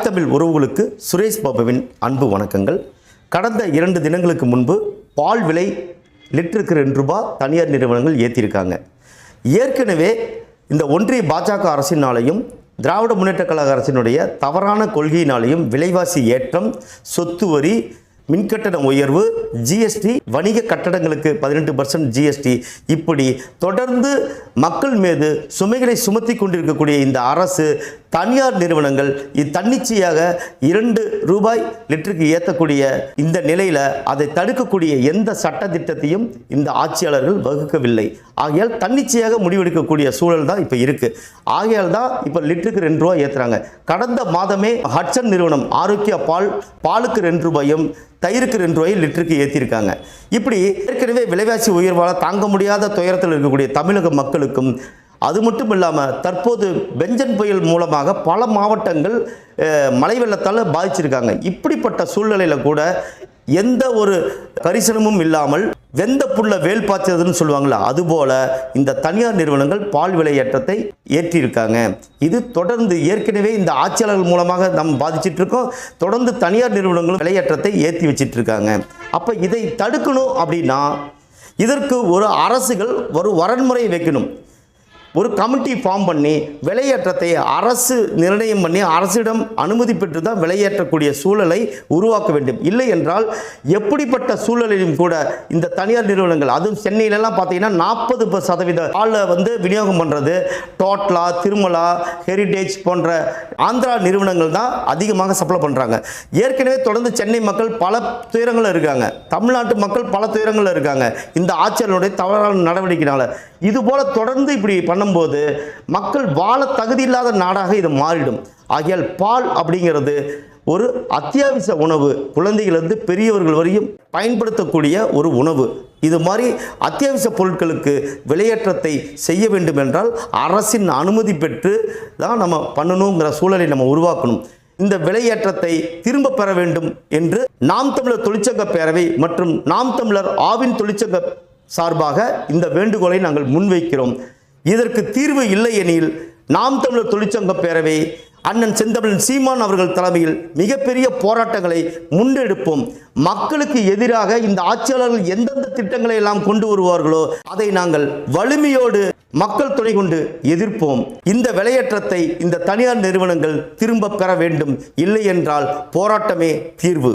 தாய் தமிழ் உறவுகளுக்கு சுரேஷ் பாபுவின் அன்பு வணக்கங்கள். கடந்த இரண்டு தினங்களுக்கு முன்பு பால் விலை லிட்டருக்கு ரெண்டு ரூபாய் தனியார் நிறுவனங்கள் ஏற்றிருக்காங்க ஏற்கனவே இந்த ஒன்றிய பாஜக அரசினாலையும் திராவிட முன்னேற்ற கழக அரசினுடைய தவறான கொள்கையினாலையும் விலைவாசி ஏற்றம் சொத்து வரி மின்கட்டண உயர்வு ஜிஎஸ்டி வணிக கட்டடங்களுக்கு பதினெட்டு பர்சன்ட் ஜிஎஸ்டி இப்படி தொடர்ந்து மக்கள் மீது சுமைகளை சுமத்தி கொண்டிருக்கக்கூடிய இந்த அரசு தனியார் நிறுவனங்கள் தன்னிச்சையாக இரண்டு ரூபாய் லிட்டருக்கு ஏற்றக்கூடிய இந்த நிலையில் அதை தடுக்கக்கூடிய எந்த சட்ட திட்டத்தையும் இந்த ஆட்சியாளர்கள் வகுக்கவில்லை. ஆகையால் தன்னிச்சையாக முடிவெடுக்கக்கூடிய சூழல் தான் இப்போ இருக்குது ஆகையால் தான் இப்போ லிட்டருக்கு ரெண்டு ரூபாய் ஏற்றுறாங்க கடந்த மாதமே ஹட்சன் நிறுவனம் ஆரோக்கிய பால் பாலுக்கு ரெண்டு ரூபாயும் தயிருக்கு ரெண்டு ரூபாய் லிட்டருக்கு ஏற்றிருக்காங்க இப்படி ஏற்கனவே விலைவாசி உயர்வால் தாங்க முடியாத துயரத்தில் இருக்கக்கூடிய தமிழக மக்களுக்கும் அது மட்டும் இல்லாமல் தற்போது பெஞ்சன் புயல் மூலமாக பல மாவட்டங்கள் மழை வெள்ளத்தால் பாதிச்சிருக்காங்க. இப்படிப்பட்ட சூழ்நிலையில் கூட எந்த ஒரு கரிசனமும் இல்லாமல் வெந்த புள்ள வேல் பாய்ச்சதுன்னு சொல்லுவாங்களா அதுபோல இந்த தனியார் நிறுவனங்கள் பால் விலையேற்றத்தை ஏற்றியிருக்காங்க. இது தொடர்ந்து ஏற்கனவே இந்த ஆட்சியாளர்கள் மூலமாக நம்ம பாதிச்சுட்டு இருக்கோம் தொடர்ந்து தனியார் நிறுவனங்களும் விலையேற்றத்தை ஏற்றி வச்சிட்டு இருக்காங்க அப்போ இதை தடுக்கணும் அப்படின்னா இதற்கு ஒரு அரசுகள் ஒரு வரன்முறை வைக்கணும். ஒரு கமிட்டி ஃபார்ம் பண்ணி விலையேற்றத்தை அரசு நிர்ணயம் பண்ணி அரசிடம் அனுமதி பெற்று தான் விலையேற்றக்கூடிய சூழலை உருவாக்க வேண்டும். இல்லை என்றால் எப்படிப்பட்ட சூழலிலும் கூட இந்த தனியார் நிறுவனங்கள் அதுவும் சென்னையிலலாம் பார்த்தீங்கன்னா நாற்பது சதவீத ஆளை வந்து விநியோகம் பண்ணுறது டோட்லா திருமலா ஹெரிடேஜ் போன்ற ஆந்திரா நிறுவனங்கள் தான் அதிகமாக சப்ளை பண்ணுறாங்க ஏற்கனவே தொடர்ந்து சென்னை மக்கள் பல துயரங்களில் இருக்காங்க. தமிழ்நாட்டு மக்கள் பல துயரங்களில் இருக்காங்க. இந்த ஆட்சியாளருடைய தவறான நடவடிக்கையினால் இது போல தொடர்ந்து இப்படி பண்ண பண்ணும்போது மக்கள் வாழ தகுதி இல்லாத நாடாக இது மாறிடும். ஆகையால் பால் அப்படிங்கிறது ஒரு அத்தியாவசிய உணவு. குழந்தைகளிலிருந்து பெரியவர்கள் வரையும் பயன்படுத்தக்கூடிய ஒரு உணவு. இது மாதிரி அத்தியாவசிய பொருட்களுக்கு விலையேற்றத்தை செய்ய வேண்டும் என்றால் அரசின் அனுமதி பெற்று தான் நம்ம பண்ணணுங்கிற சூழலை நம்ம உருவாக்கணும். இந்த விலையேற்றத்தை திரும்ப பெற வேண்டும் என்று நாம் தமிழர் தொழிற்சங்க பேரவை மற்றும் நாம் தமிழர் ஆவின் தொழிற்சங்க சார்பாக இந்த வேண்டுகோளை நாங்கள் முன்வைக்கிறோம். இதற்கு தீர்வு இல்லை எனில் நாம் தமிழர் தொழிற்சங்க பேரவை அண்ணன் செந்தமிழன் சீமான் அவர்கள் தலைமையில் மிகப்பெரிய போராட்டங்களை முன்னெடுப்போம். மக்களுக்கு எதிராக இந்த ஆட்சியாளர்கள் எந்தெந்த திட்டங்களை எல்லாம் கொண்டு வருவார்களோ அதை நாங்கள் வலிமையோடு மக்கள் துணை கொண்டு எதிர்ப்போம். இந்த விலையேற்றத்தை இந்த தனியார் நிறுவனங்கள் திரும்ப பெற வேண்டும். இல்லை என்றால் போராட்டமே தீர்வு.